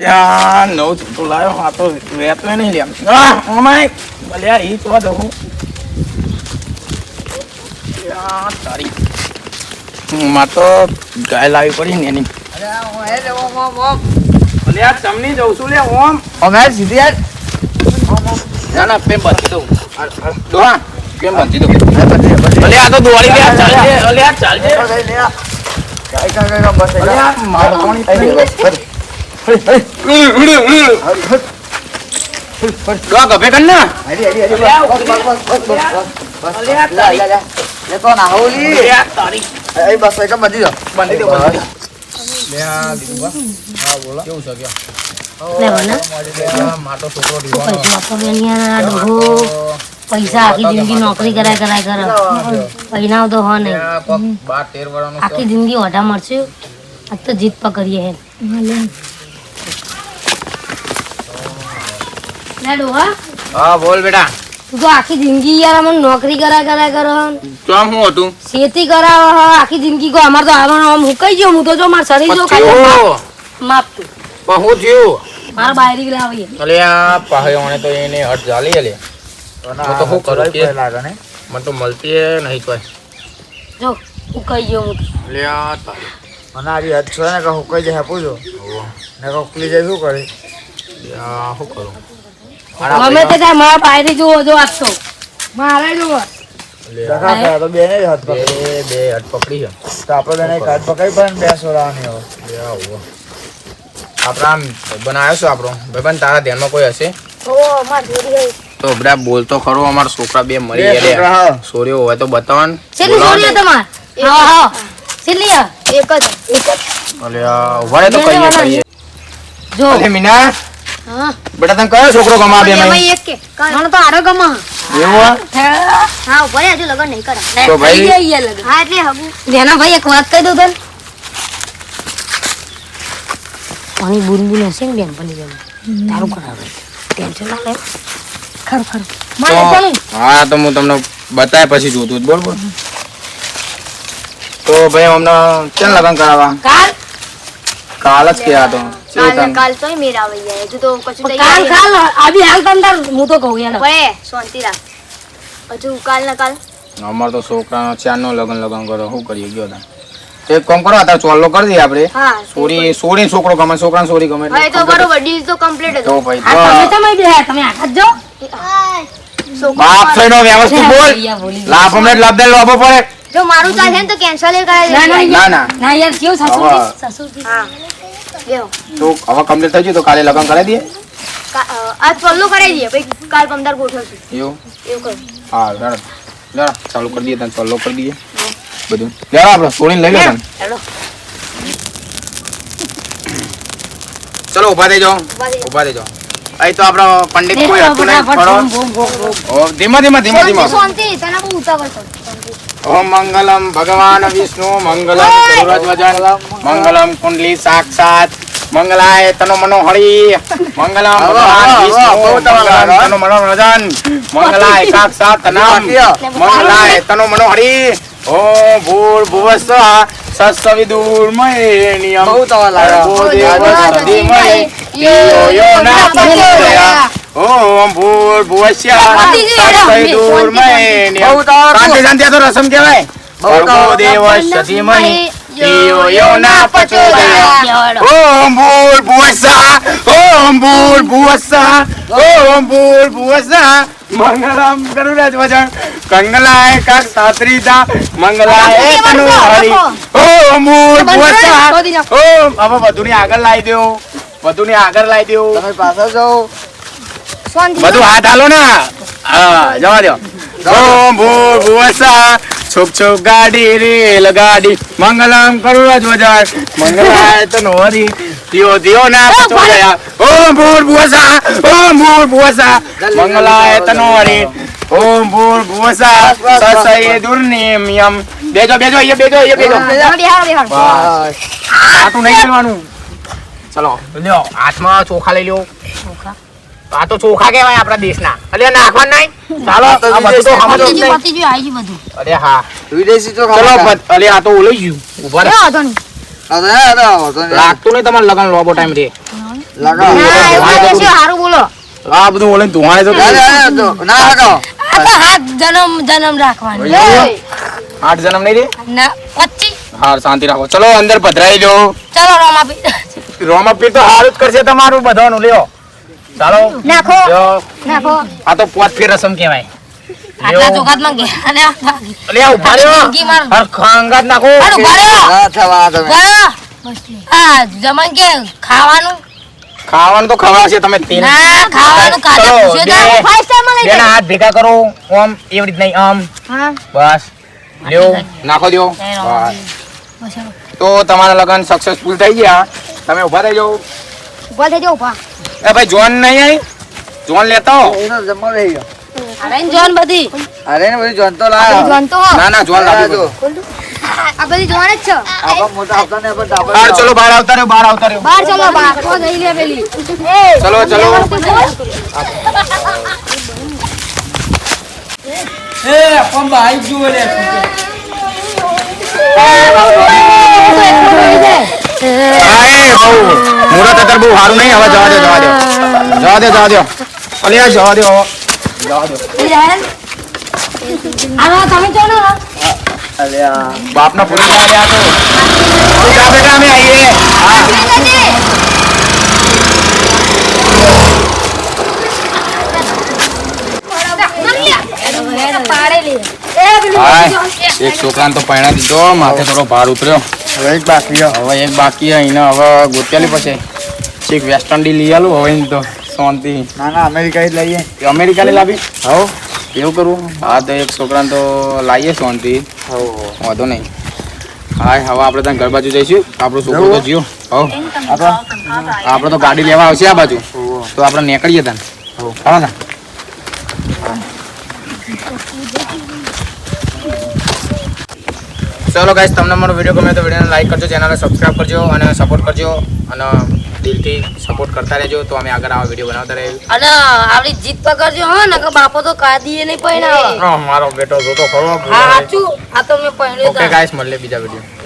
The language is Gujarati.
ત્યાં નવ છૂટું લાવ્યો હા તો વેતો નહીં લ્યા. આ ઓમાય ભલ્યા ઈ તો દઉં તારી. માં તો ગાય લાવી પડી ને એની. આ તમને જઉં છું લે ઓમ. ના ના પેમ બાંધી દઉં. દોહા કેમ બાંધી દઉં. ભલે આ તો દોડી ગયા ચાલજે ભલે આ ચાલજે ભલે આ મારો કોણી કર ના. તારી. બાંધી દો બાંધી દો. છોકરો દીવાનો. પૈસા આખી જિંદગી નોકરી કરાય કરાય કરે પૈના તો હો નહીં. આખી જિંદગી ઓઢા મળશે. આજ તો જીત પકડીએ હે. ડોહા હા? બોલ બેટા. તું તો આખી જિંદગી યાર અમને નોકરી કરા કરા કરો તો આમ હું હતું? ખેતી કરાવ હ આખી જિંદગી કો. અમાર તો આવવાનો આમ હુકાઈ ગયો હું તો જો માર શરીર જો ખાલી માપ- માપ તું પણ હું થયું? મારા બાયરી લાવી અલે આ પાહયોને તો એને હટ જાલી અલે. હું તો શું કરું કે? મને તો મળતી હે નહીં કોઈ. જો હુકાઈ ગયો હું લે આ તારી મને આવી હદ છે ને કે હું કઈ જાય પૂછો. ને કે ઉકલી જાય શું કરે? શું કરું? ગમે તે થાય મારા બાયરી જુઓ જો આપતો તો મારે જોવો અલે આ દખા કર્યા તો બેને જ હાથ બે પકડી બે હટ પકડી છે. તો આપણે બેને એક હાથ પકડી પણ બે સોરાવાની હવે. અલે આ ઊભો. આપણા આમ બનાવ્યો છે આપણો. ભાઈબંધ તારા ધ્યાનમાં કોઈ હશે? ઓ માર જોડી ગઈ તો બધા બોલતો ખરો અમારા છોકરા બે મરી સોર્યો હોય તો હે? એક જ. મીના. બેટા તને કયો છોકરો ગમા બે મહિને એક કે કણ તો આરો ગમા. એવું હા ઉપર હજુ લગન નહીં કરા તો ભાઈ- હા એટલે હગું. જેના ભાઈ એક વાત કહી દઉં તને. પાણી બુન બુન હશે ને બેન પની જવું તારું કરાવે ટેન્શન ના લે. ખર ખર. હા તો હું તમને બતાય પછી જોતું જ. બોલ બોલ. તો ભાઈ અમને ક્યાં લગન કરાવવા? કાલ? કાલ જ કહેવા તો કાલ કાલ તોય મેળ આવી જાય હજુ તો કશું કાલ કાલ આવી હાલ તમ હું તો કહું યાર. પડે શાંતિ રાખ. હજુ કાલ ના કાલ. અમાર તો છોકરાનો ચારનો લગન લગન કરો. શું કરીએ? ગયો તા. એક કામ કરો અત્યારે ચોલ્લો કરી દઈએ આપણે. સોરી સોરી છોકરો ગમે છોકરા સોરી ગમે. તો બરોબર ડીલ તો કમ્પ્લીટ તો ભાઈ તમે તમે બે તમે આખા જ બાપ થઈને વ્યવસ્થિત. બોલ લાભ અમને લાભ દે લાભો પડે. જો મારું ચાલે તો કેન્સલ ના ના ના યાર કેવું હા. તો હવે કમ્પ્લીટ થઈ ગયું તો કાલે લગન કરાવી દઈએ? આજ ચોલ્લું કરાવી દઈએ પછી કાલ પમદાર ગોઠવશું. એવું? એવું કરું. હા લેડો. લેડો. ચાલુ કરી દઈએ તને પલ્લો કરી દઈએ. બધું. લેડો આપણે સોળીને લઈ લો તને. ચલો ઊભા થઈ જાઓ ઊભા થઈ જાઓ. અહીં તો આપણો પંડિત કોઈ હતું નહીં ધીમા ધીમા ધીમા ધીમા. શાંતિ તને બહુ ઉતાવળ. ઓમ મંગલમ ભગવાન વિષ્ણુ મંગલમ ગરુડધ્વજન મંગલમ કુંડલી સાક્ષાત મંગલાય તનો મનો હરિ મંગલમ ભગવાન વિષ્ણુ મંગલમ તનો મનો મંગલાય સાક્ષાત તનમ મંગલાય તનો મનો હરિ ઓમ ભૂર ભુવસ્વ સસ્સવિદુર્મયેનિયમ બહુ તવા લાગ્યા. ભર્ગો દેવસ્ય ધીમહિ ધિયો યો ન પ્રચોદયાત. ઓમ ભૂલ ભુવસ્યા બહુ તવા શાંતિ શાંતિ તો રસમ કહેવાય બહુ ભર્ગો તવા દેવસ્ય યો ના પ્રચોદયાત. ઓમ ભૂલ ભુવસ્સા ઓમ ભૂલ ભુવસ્સા ઓમ ભૂલ ભુવસ્સા મંગલમ ગરુડધ્વજં કંગલાય કાક સાત્રીતા મંગલાય તનુ હરી ઓમ ભૂલ ભુવસ્સા ઓમ હવે વધુની આગળ લાવી દેવો વધુની આગળ લાવી દેવો તમે પાછળ જાઓ બધું હાથ હાલો ને. હા જવા દો ઓમ ભૂર ભુવસ્સા છુક છુક ગાડી રેલ ગાડી. મંગલમ કરું ધ્વજ મંગલાય તનો હરી દિયો દિયો ના પચોદયા ઓમ ભૂર ભુવસ્સા ઓમ ભૂર ભુવસ્સા મંગલાય તનો હરી ઓમ ભૂર ભુવસ્સા સસય દુર્નિયમ. બેજો બેજો આટલું નહીં કરવાનું. ચલો લ્યો હાથમાં ચોખા લઈ લ્યો. ચોખા. આ તો ચોખા કહેવાય આપણા દેશના. એટલે નાખવા નહીં? ચાલો આ બધું તો સમજો નહીં. ગયું, પતી ગયું, આઈ બધું. અરે હા. વિદેશી તો ચલો અરે આ તો ઓલઈ ગયું. ઊભા રહો. વાંધો નહીં. લાગતું નહીં તમારે લગન લોબો ટાઈમ રે લગાવો. હારું બોલો. આ બધું ઓલે ધુમાય તો અરે, અરે, તો ના લગાવો. આ તો હાથ જન્મ જન્મ રાખવાની. આઠ જન્મ નહીં રે? ના પચી હા શાંતિ રાખો. ચલો અંદર પધરાઈ લો ચલો રોમાપી રોમા પીર તો સારું જ કરશે તમારું બધાનું. લ્યો. ચાલો. નાખો નાખો આ તો પોત ફેર રસમ કહેવાય. આટલા ચોકાતમાં ગયા અને. અલે ઊભા રહ્યો. માર. હર ખાંગાત નાખો. હાલો, ઊભા રહ્યો. થવા તમે. આ જમણ કે ખાવાનું? ખાવાનું તો ખવડાવશે તમે તેલ ના ખાવાનું કાલે ચલો, પૂછ્યો. તો. ફાઈવ સ્ટારમાં લઈ જાય હાથ ભેગા કરો. ઓમ એવી રીત નહીં આમ. હા. બસ. લ્યો. નાખો દો બસ. તો તમારા લગન સક્સેસફુલ થઈ ગયા. તમે ઊભા થઈ જાઓ ઊભા થઈ જાઓ ઊભા. એ ભાઈ જોન નહીં આવી જોન લેતો આવો. જમવા રહી ગયો અરે જોન બધી અરે ને બધી જોન તો લાવ્યો જોન તો ના ના જોન લાવી દો. આ બધી જોન જ છે આપણા મોટા આવતા ને બહાર ચલો બહાર આવતા રહ્યો બહાર આવતા રહ્યો બહાર ચલો બહાર તો જઈ લે પેલી ચલો ચલો હાય બહુ મુરત અત્યારે બહુ સારું નહીં હવે જવા દો જવા દો જવા દો જવા દો અલે આ જવા દો જવા દો હાલો તમે ચલો અલે આ બાપના પુલિસ આવ્યા તો તું જા બેટા અમે આવીએ હા પાડેલી હાય એક છોકરાને તો પરણા દીધો માથે થોડો ભાર ઉતર્યો હવે એક બાકી હવે એક બાકી એને હવે ગોત્યાલી પછી. ચીક વેસ્ટર્ન ડી લઈ આલું હવે તો શાંતિ. ના ના અમેરિકા જ લઈએ. એ અમેરિકાની લાવી? હો એવું કરવું હા તો એક છોકરાને તો લાવીએ શાંતિ. હો વાંધો નહીં. હા હવે આપણે ત્યાં ઘર બાજુ જઈશું. આપણો છોકરો તો જીઓ હો આપણે તો ગાડી લેવા આવશે આ બાજુ. તો આપણે નીકળીએ ત્યાં. હા ના. ચલો ગાઈસ તમને મારો વીડિયો ગમે તો વિડીયોને લાઈક કરજો ચેનલને સબસ્ક્રાઈબ કરજો અને સપોર્ટ કરજો અને દિલથી સપોર્ટ કરતા રહેજો તો અમે આગળ આવા વીડિયો બનાવતા રહીએ. અને આપણી જીત પકડજો હો ને બાપો તો કાદીએ નહીં પહેણાવે મારો બેટો જોતો ખરો હા સાચું આ તો મેં પહેણ્યો ઓકે ગાઈસ મળીએ બીજા વીડિયો